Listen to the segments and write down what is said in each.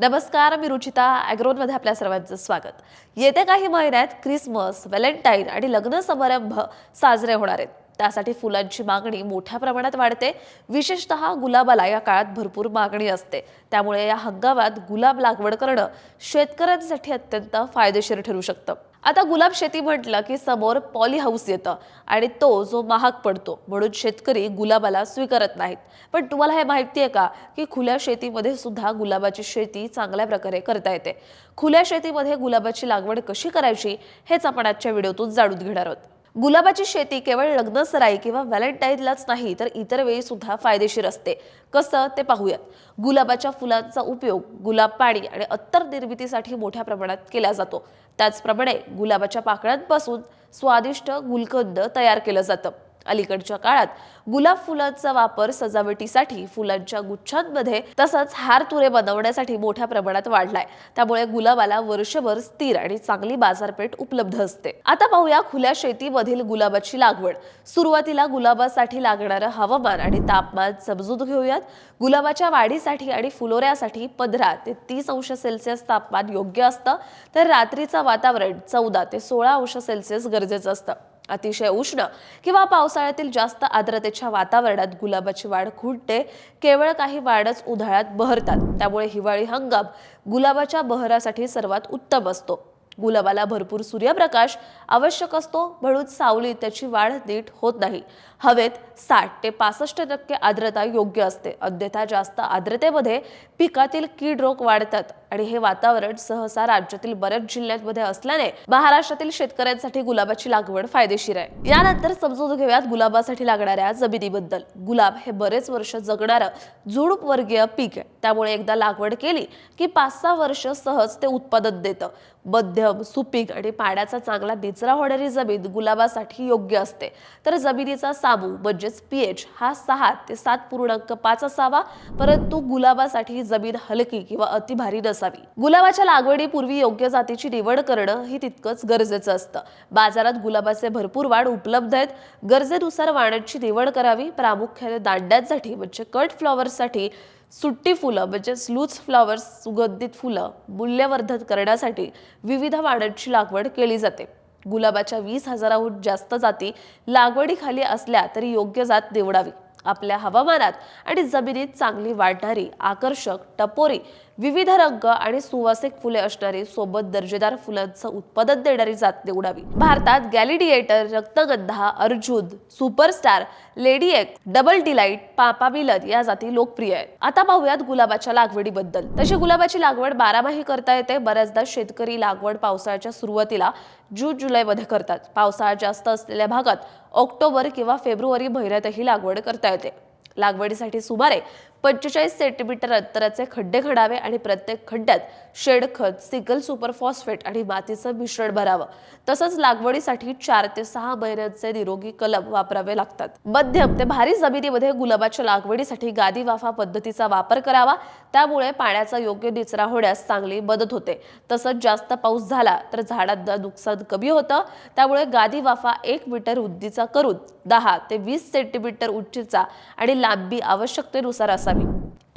नमस्कार मी रुचिता ॲग्रोनमध्ये आपल्या सर्वांचं स्वागत. येत्या काही महिन्यात क्रिसमस व्हॅलेंटाईन आणि लग्न समारंभ साजरे होणार आहेत. त्यासाठी फुलांची मागणी मोठ्या प्रमाणात वाढते. विशेषतः गुलाबाला या काळात भरपूर मागणी असते. त्यामुळे या हंगामात गुलाब लागवड करणं शेतकऱ्यांसाठी अत्यंत फायदेशीर ठरू शकतं. आता गुलाब शेती म्हटलं की समोर पॉली हाऊस येतं आणि तो जो महाग पडतो म्हणून शेतकरी गुलाबाला स्वीकारत नाहीत. पण तुम्हाला हे माहिती आहे का की खुल्या शेतीमध्ये सुद्धा गुलाबाची शेती चांगल्या प्रकारे करता येते. खुल्या शेतीमध्ये गुलाबाची लागवड कशी करायची हेच आपण आजच्या व्हिडिओतून जाणून घेणार आहोत. गुलाबाची शेती केवळ लग्न सराई किंवा व्हॅलेंटाईनलाच नाही तर इतर वेळी सुद्धा फायदेशीर असते. कसं ते पाहूयात. गुलाबाच्या फुलांचा उपयोग गुलाब पाणी आणि अत्तर निर्मितीसाठी मोठ्या प्रमाणात केला जातो. त्याचप्रमाणे गुलाबाच्या पाकळ्यांपासून स्वादिष्ट गुलकंद तयार केलं जातं. अलीकडच्या काळात गुलाब फुलांचा वापर सजावटीसाठी फुलांच्या गुच्छांमध्ये तसंच हार तुरे बनवण्यासाठी मोठ्या प्रमाणात वाढलाय. त्यामुळे गुलाबाला वर्षभर स्थिर आणि चांगली बाजारपेठ उपलब्ध असते. आता पाहूया खुल्या शेतीमधील गुलाबाची लागवड. सुरुवातीला गुलाबासाठी लागणारं हवामान आणि तापमान समजून घेऊयात. गुलाबाच्या वाढीसाठी आणि फुलोऱ्यासाठी पंधरा ते तीस अंश सेल्सिअस तापमान योग्य असतं. तर रात्रीचं वातावरण चौदा ते सोळा अंश सेल्सिअस गरजेचं असतं. अतिशय उष्ण किंवा पावसाळ्यातील जास्त आर्द्रतेच्या वातावरणात गुलाबाची वाढ खुंटते केवळ काही वाढच उन्हाळ्यात बहरतात. त्यामुळे हिवाळी हंगाम गुलाबाच्या बहरासाठी सर्वात उत्तम असतो. गुलाबाला भरपूर सूर्यप्रकाश आवश्यक असतो म्हणून सावलीत त्याची वाढ नीट होत नाही. हवेत साठ ते पासष्ट टक्के आर्द्रता योग्य असते. अन्यथा जास्त आर्द्रतेमध्ये पिकातील कीड रोग वाढतात. आणि हे वातावरण सहसा राज्यातील बऱ्याच जिल्ह्यांमध्ये असल्याने महाराष्ट्रातील शेतकऱ्यांसाठी गुलाबाची लागवड फायदेशीर आहे. यानंतर समजून घेऊयात गुलाबासाठी लागणाऱ्या जमिनीबद्दल. गुलाब हे बरेच वर्ष जगणारं झुडूप वर्गीय पीक आहे. त्यामुळे एकदा लागवड केली की पाच सहा वर्ष सहज ते उत्पादन देतं. मध्यम सुपीक आणि पाण्याचा चांगला निचरा होणारी जमीन गुलाबासाठी योग्य असते. तर जमिनीचा साबू म्हणजेच पीएच हा सहा ते सात पूर्णांक पाच असावा परंतु गुलाबासाठी जमीन हलकी किंवा अति भारी नसावी. गुलाबाच्या लागवडीपूर्वी योग्य जातीची निवड करणं ही तितकंच गरजेचं असतं. बाजारात गुलाबाचे भरपूर वाढ उपलब्ध आहेत. गरजेनुसार वाणांची निवड करावी. प्रामुख्याने दांड्यांसाठी म्हणजे कट फ्लॉवर्ससाठी सुट्टी फुलं म्हणजेच लूज फ्लॉवर्स सुगंधित फुलं मूल्यवर्धन करण्यासाठी विविध वाणांची लागवड केली जाते. गुलाबाच्या वीस हजाराहून जास्त जाती लागवडीखाली असल्या तरी योग्य जात निवडावी. आपल्या हवामानात आणि जमिनीत चांगली वाढणारी आकर्षक टपोरी विविध रंग आणि सुवासिक फुले असणारी सोबत दर्जेदार फुलांचं उत्पादन देणारी जात निवडावी. भारतात Gladiator Raktagandha Arjun Superstar Lady एक डबल डिलाइट पापा मिलन या जाती लोकप्रिय आहेत. आता पाहूयात गुलाबाच्या लागवडीबद्दल. तशी गुलाबाची लागवड बारामाही करता येते. बऱ्याचदा शेतकरी लागवड पावसाळ्याच्या सुरुवातीला जून जुलैमध्ये करतात. पावसाळा जास्त असलेल्या भागात ऑक्टोबर किंवा फेब्रुवारी महिन्यातही लागवड करता येते. लागवडीसाठी सुमारे पंचेचाळीस सेंटीमीटर अंतराचे खड्डे खणावे आणि प्रत्येक खड्ड्यात शेणखत सिकल सुपर फॉस्फेट आणि मातीचं मिश्रण भरावं. तसंच लागवडीसाठी चार ते सहा महिन्यांचे निरोगी कलम वापरावे लागतात. मध्यम ते भारी जमिनीमध्ये गुलाबाच्या लागवडीसाठी गादी वाफा पद्धतीचा वापर करावा. त्यामुळे पाण्याचा योग्य निचरा होण्यास चांगली मदत होते. तसंच जास्त पाऊस झाला तर झाडांना नुकसान कमी होतं. त्यामुळे गादी वाफा एक मीटर उंचीचा करून दहा ते वीस सेंटीमीटर उंचीचा आणि लांबी आवश्यकतेनुसार असावी.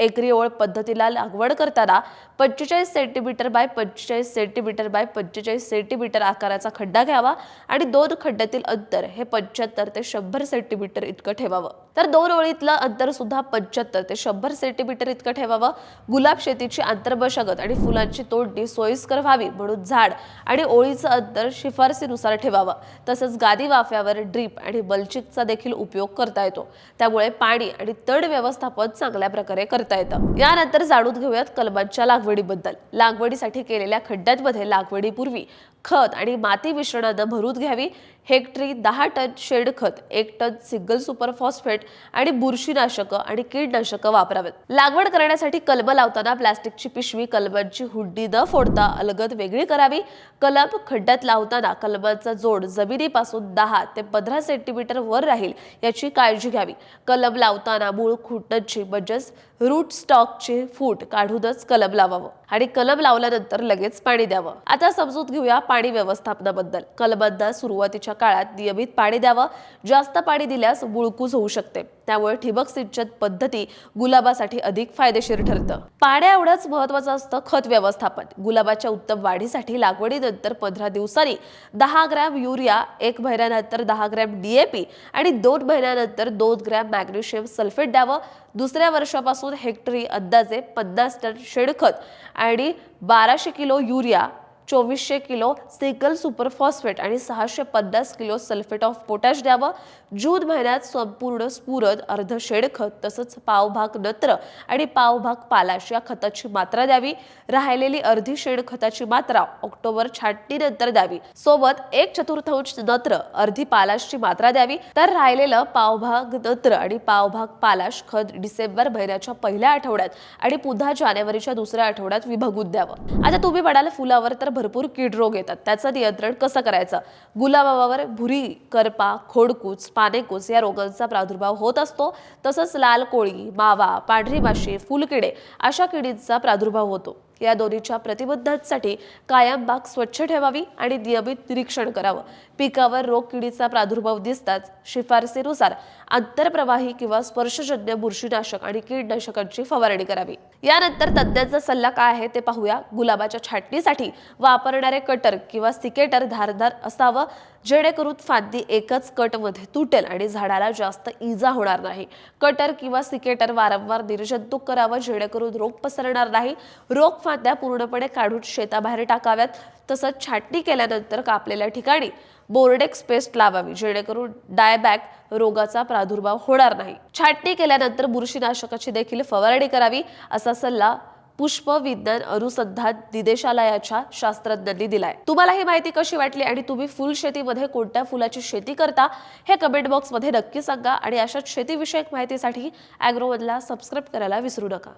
एकरी ओळ पद्धतीला लागवड करताना पंचेचाळीस सेंटीमीटर बाय पंचेचाळीस सेंटीमीटर बाय पंचेचाळीस सेंटीमीटर आकाराचा खड्डा घ्यावा आणि दोन खड्ड्यातील अंतर हे पंच्याहत्तर ते शंभर सेंटीमीटर इतकं ठेवावं. तर दोन ओळीतलं अंतर सुद्धा पंच्याहत्तर. ते शंभर सेंटीमीटर इतकं ठेवावं. गुलाब शेतीची आंतरमशागत आणि फुलांची तोडणी सोयीस्कर व्हावी म्हणून झाड आणि ओळीचं अंतर शिफारसीनुसार ठेवावं. तसंच गादी वाफ्यावर ड्रीप आणि बल्चिकचा देखील उपयोग करता येतो. त्यामुळे पाणी आणि तण व्यवस्थापन चांगल्या प्रकारे करता येतं. यानंतर जाणून घेऊयात कलमांच्या लागवडीबद्दल. लागवडीसाठी केलेल्या खड्ड्यांमध्ये लागवडीपूर्वी खत आणि माती मिश्रणानं भरून घ्यावी. हेक्टरी दहा टन शेणखत एक टन सिंगल सुपर फॉस्फेट आणि बुरशीनाशकं आणि कीडनाशकं वापरावेत. लागवड करण्यासाठी कलम लावताना प्लास्टिकची पिशवी कलमांची हुंडी न फोडता अलगद वेगळी करावी. कलम खड्ड्यात लावताना कलमांचा जोड जमिनीपासून दहा ते पंधरा सेंटीमीटर वर राहील याची काळजी घ्यावी. कलम लावताना मूळ खुटांची म्हणजेच रूट स्टॉकचे फूट काढूनच कलम लावावं आणि कलम लावल्यानंतर लगेच पाणी द्यावं. आता समजून घेऊया पाणी व्यवस्थापनाबद्दल. कलबद्ध सुरुवातीच्या काळात नियमित पाणी द्यावं जास्त पाणी दिल्यास बुळकूज होऊ शकते. त्यामुळे ठिबक सिंचन पद्धती गुलाबासाठी अधिक फायदेशीर ठरतं. पाण्या एवढंच महत्वाचं असतं खत व्यवस्थापन. गुलाबाच्या उत्तम वाढीसाठी लागवडीनंतर पंधरा दिवसांनी दहा ग्रॅम युरिया एक महिन्यानंतर दहा ग्रॅम डीएपी आणि दोन महिन्यानंतर दोन ग्रॅम मॅग्नेशियम सल्फेट द्यावं. दुसऱ्या वर्षापासून हेक्टरी अंदाजे पन्नास टन शेणखत आणि बाराशे किलो युरिया चोवीसशे किलो सिकल सुपर फॉस्फेट आणि सहाशे पन्नास किलो सल्फेट ऑफ पोटॅश द्यावं. जून महिन्यात संपूर्ण स्फुरद अर्ध शेणखत तसंच पावभाग नत्र आणि पावभाग पालाश या खताची मात्रा द्यावी. राहिलेली अर्धी शेणखताची मात्रा ऑक्टोबर छाटणीनंतर द्यावी. सोबत एक चतुर्थांश नत्र अर्धी पालाशची मात्रा द्यावी. तर राहिलेलं पावभाग नत्र आणि पावभाग पालाश खत डिसेंबर महिन्याच्या पहिल्या आठवड्यात आणि पुन्हा जानेवारीच्या दुसऱ्या आठवड्यात विभागून द्यावं. आता तुम्ही म्हणाल फुलावर तर भरपूर कीड रोग येतात. त्याचं नियंत्रण कसं करायचं? गुलाबावर भुरी करपा खोडकूच पानेकूच या रोगांचा प्रादुर्भाव होत असतो. तसंच लाल कोळी मावा पांढरी माशी फुलकिडे अशा किडींचा प्रादुर्भाव होतो. या दोन्हीच्या प्रतिबंधांसाठी कायम बाग स्वच्छ ठेवावी आणि नियमित निरीक्षण करावं. पिकावर रोग किडीचा प्रादुर्भाव दिसताच शिफारसीनुसार आंतरप्रवाही किंवा स्पर्शजन्य बुरशीनाशक आणि कीडनाशकांची फवारणी करावी. यानंतर तज्ज्ञांचा सल्ला काय आहे ते पाहूया. गुलाबाच्या छाटणीसाठी वापरणारे कटर किंवा सिकेटर धारदार असावं. जेणेकरून फांदी एकच कटमध्ये तुटेल आणि झाडाला जास्त इजा होणार नाही. कटर किंवा सिकेटर वारंवार निर्जंतुक करावं जेणेकरून रोग पसरणार नाही. रोग फांद्या पूर्णपणे काढून शेताबाहेर टाकाव्यात. तसंच छाटणी केल्यानंतर कापलेल्या ठिकाणी बोर्डेक्स पेस्ट लावावी जेणेकरून डायबॅक रोगाचा प्रादुर्भाव होणार नाही. छाटणी केल्यानंतर बुरशीनाशकाची देखील फवारणी करावी असा सल्ला पुष्प विज्ञान अनुसंधान निदेशालयाच्या शास्त्रज्ञांनी दिलाय. तुम्हाला ही माहिती कशी वाटली आणि तुम्ही फुल शेतीमध्ये कोणत्या फुलाची शेती करता हे कमेंट बॉक्समध्ये नक्की सांगा आणि अशाच शेतीविषयक माहितीसाठी अॅग्रोवनला सबस्क्राईब करायला विसरू नका.